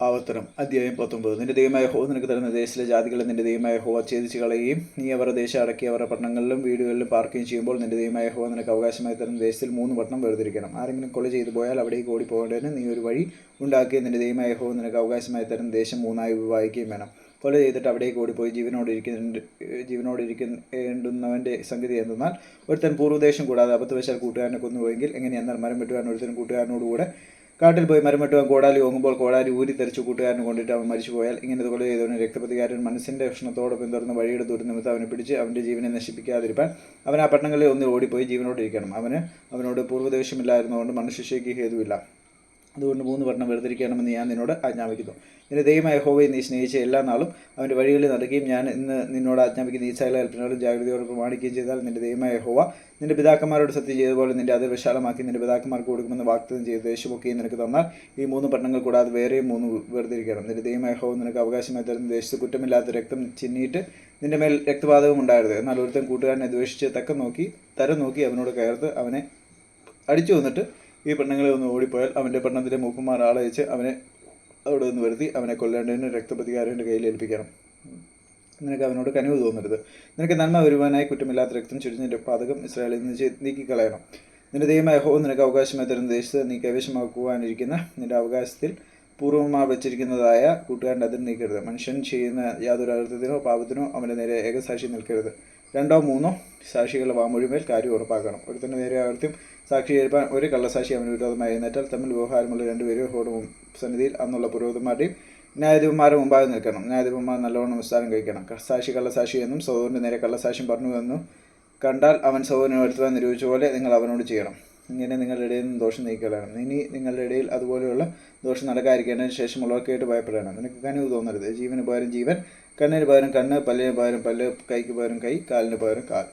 ആവർത്തനം അധ്യായം പത്തൊമ്പത്. നിന്റെ ദൈവമായ ഹോ നിനക്ക് തരുന്ന ദേശത്തിലെ ജാതികളെ നിന്റെ ദൈവമായ ഹോ ഛേദിച്ച് കളയുകയും നീ അവരുടെ ദേശം അടക്കി അവരുടെ പട്ടണങ്ങളിലും വീടുകളിലും പാർക്കുകയും ചെയ്യുമ്പോൾ നിന്റെ ദൈവമായ ഹോ നിനക്ക് അവകാശമായി തരുന്ന ദേശത്തിൽ മൂന്ന് പട്ടണം വേർതിരിക്കണം. ആരെങ്കിലും കൊല ചെയ്തു പോയാൽ അവിടേക്ക് ഓടിപ്പോകേണ്ടതിന് നീ ഒരു വഴി ഉണ്ടാക്കി നിന്റെ ദൈവമായ ഹോ നിനക്ക് അവകാശമായി തരുന്ന ദേശം മൂന്നായി വിഭാഗിക്കുകയും വേണം. കൊല ചെയ്തിട്ട് അവിടേക്ക് ഓടിപ്പോയി ജീവനോട് ഇരിക്കുന്ന ജീവനോട് ഇരിക്കേണ്ടുന്നവന്റെ സംഗതി എന്തെന്നാൽ ഒരുത്തൻ പൂർവദേശം കൂടാതെ അബദ്ധവശാൽ കൂട്ടുകാരനെ കൊന്നുപോയെങ്കിൽ എങ്ങനെയെന്നാൽ മരം വെട്ടുവാൻ ഒരുത്തൻ കൂട്ടുകാരനോടുകൂടെ കാട്ടിൽ പോയി മരം കോടാലി ഓങ്ങുമ്പോൾ കോടാലി ഊരി തെറിച്ച് കൂട്ടുകാരനെ കൊണ്ടിട്ട് അവൻ മരിച്ചു പോയാൽ ഇങ്ങനെ കൊല ചെയ്തവന് രക്തപ്രതികാരൻ മനസ്സിന്റെ ഭക്ഷണത്തോടെ പിന്തുടർന്ന് വഴിയുടെ ദുരിതനിമിത്തം അവനെ പിടിച്ച് അവന്റെ ജീവനെ നശിപ്പിക്കാതിരിക്കാൻ അവൻ ആ പട്ടണങ്ങളിൽ ഒന്ന് ഓടിപ്പോയി ജീവനോട് ഇരിക്കണം. അവന് അവനോട് പൂർവദേശമില്ലായിരുന്നതുകൊണ്ട് മനുഷ്യശേഖി ഹേതുവില്ല. അതുകൊണ്ട് മൂന്ന് പട്ടണം വേർതിരിക്കണമെന്ന് ഞാൻ നിന്നോട് ആജ്ഞാപിക്കുന്നു. നിന്റെ ദൈവമായ ഹോവയെ നീ സ്നേഹിച്ച എല്ലാ നാളും അവന്റെ വഴികളിൽ നടക്കുകയും ഞാൻ ഇന്ന് നിന്നോട് ആജ്ഞാപിക്കുന്ന. ഈ സകല കൽപ്പനകളും ജാഗ്രതയോടെ പ്രമാണിക്കുകയും ചെയ്താൽ നിന്റെ ദൈവമായ ഹോവ നിന്റെ പിതാക്കന്മാരോട് സത്യം ചെയ്തതുപോലെ നിന്റെ അതിർ വിശാലമാക്കി നിന്റെ പിതാക്കന്മാർക്ക് കൊടുക്കുമെന്ന് വാഗ്ദത്തം ചെയ്ത് ദേശമൊക്കെയും നിനക്ക് തന്നാൽ ഈ മൂന്ന് പട്ടണങ്ങൾ കൂടാതെ വേറെയും മൂന്ന് വേർതിരിക്കണം. നിന്റെ ദൈവമായ ഹോവ നിനക്ക് അവകാശമായി തരുന്ന ദേശത്ത് കുറ്റമില്ലാത്ത രക്തം ചിന്നിയിട്ട് നിന്റെ മേൽ രക്തപാതകം ഉണ്ടായിരുന്നു എന്നാൽ ഒരുത്തൻ കൂട്ടുകാരനെ ദ്വേഷിച്ച് തക്കം നോക്കി തരം നോക്കി അവനോട് കയർത്ത് അവനെ അടിച്ചു വന്നിട്ട് ഈ പെണ്ണുങ്ങളെ ഒന്ന് ഓടിപ്പോയാൽ അവന്റെ പെണ്ണത്തിന്റെ മൂപ്പന്മാർ ആളയച്ച് അവനെ അവിടെ നിന്ന് വരുത്തി അവനെ കൊല്ലേണ്ടതിന് രക്തപ്രതികാരന്റെ കയ്യിൽ ഏൽപ്പിക്കണം. നിനക്ക് അവനോട് കനിവ് തോന്നരുത്. നിനക്ക് നന്മ വരുവാനായി കുറ്റമില്ലാത്ത രക്തം ചുരിഞ്ഞിന്റെ പാതകം ഇസ്രായേലിൽ നിന്ന് നീക്കിക്കളയണം. നിന്റെ ദൈവമായ ഹോ നിനക്ക് അവകാശമായി തരുന്ന ദേശത്ത് നീ കൈവശമാക്കുവാനിരിക്കുന്ന നിന്റെ അവകാശത്തിൽ പൂർവമായി വെച്ചിരിക്കുന്നതായ കൂട്ടുകാരന്റെ അതിൽ നീക്കരുത്. മനുഷ്യൻ ചെയ്യുന്ന യാതൊരു അകൃത്യത്തിനോ പാപത്തിനോ അവന്റെ നേരെ ഏകസാക്ഷി നിൽക്കരുത്. രണ്ടോ മൂന്നോ സാക്ഷികളുടെ വാമൊഴിമേൽ കാര്യം ഉറപ്പാക്കണം. ഒരുത്തന്റെ നേരെ അകൃത്യം സാക്ഷി ഒരു കള്ളസാക്ഷി അവന് വിരോധമായി. എഴുന്നേറ്റാൽ തമ്മിൽ വ്യവഹാരമുള്ള രണ്ടുപേരും ഹോടും സന്നിധിയിൽ അന്നുള്ള പുരോഹിതന്മാരുടെയും ന്യായാധിപന്മാരും മുമ്പാകെ നിൽക്കണം. ന്യായാധിപന്മാർ നല്ലവണ്ണം വിസ്താരം കഴിക്കണം. സാക്ഷി കള്ളസാക്ഷി എന്നും സഹോദരന്റെ നേരെ കള്ളസാക്ഷ്യം പറഞ്ഞു എന്നും കണ്ടാൽ അവൻ സഹോദരനെ വരുത്തുവാൻ നിരൂപിച്ച പോലെ നിങ്ങൾ അവനോട് ചെയ്യണം. ഇങ്ങനെ നിങ്ങളുടെ ഇടയിൽ നിന്ന് ദോഷം നീക്കലാണ് ഇനി നിങ്ങളുടെ ഇടയിൽ അതുപോലെയുള്ള ദോഷം നടക്കാതിരിക്കേണ്ടതിന് ശേഷമുള്ളവർക്കായിട്ട് ഭയപ്പെടണം നിനക്ക് കനിവ് തോന്നരുത്. ജീവന് പകരം ജീവൻ കണ്ണിന് പകരം കണ്ണ് പല്ലിന് പകരം പല്ല് കൈക്ക് പകരം കൈ കാലിന് പകരം കാൽ.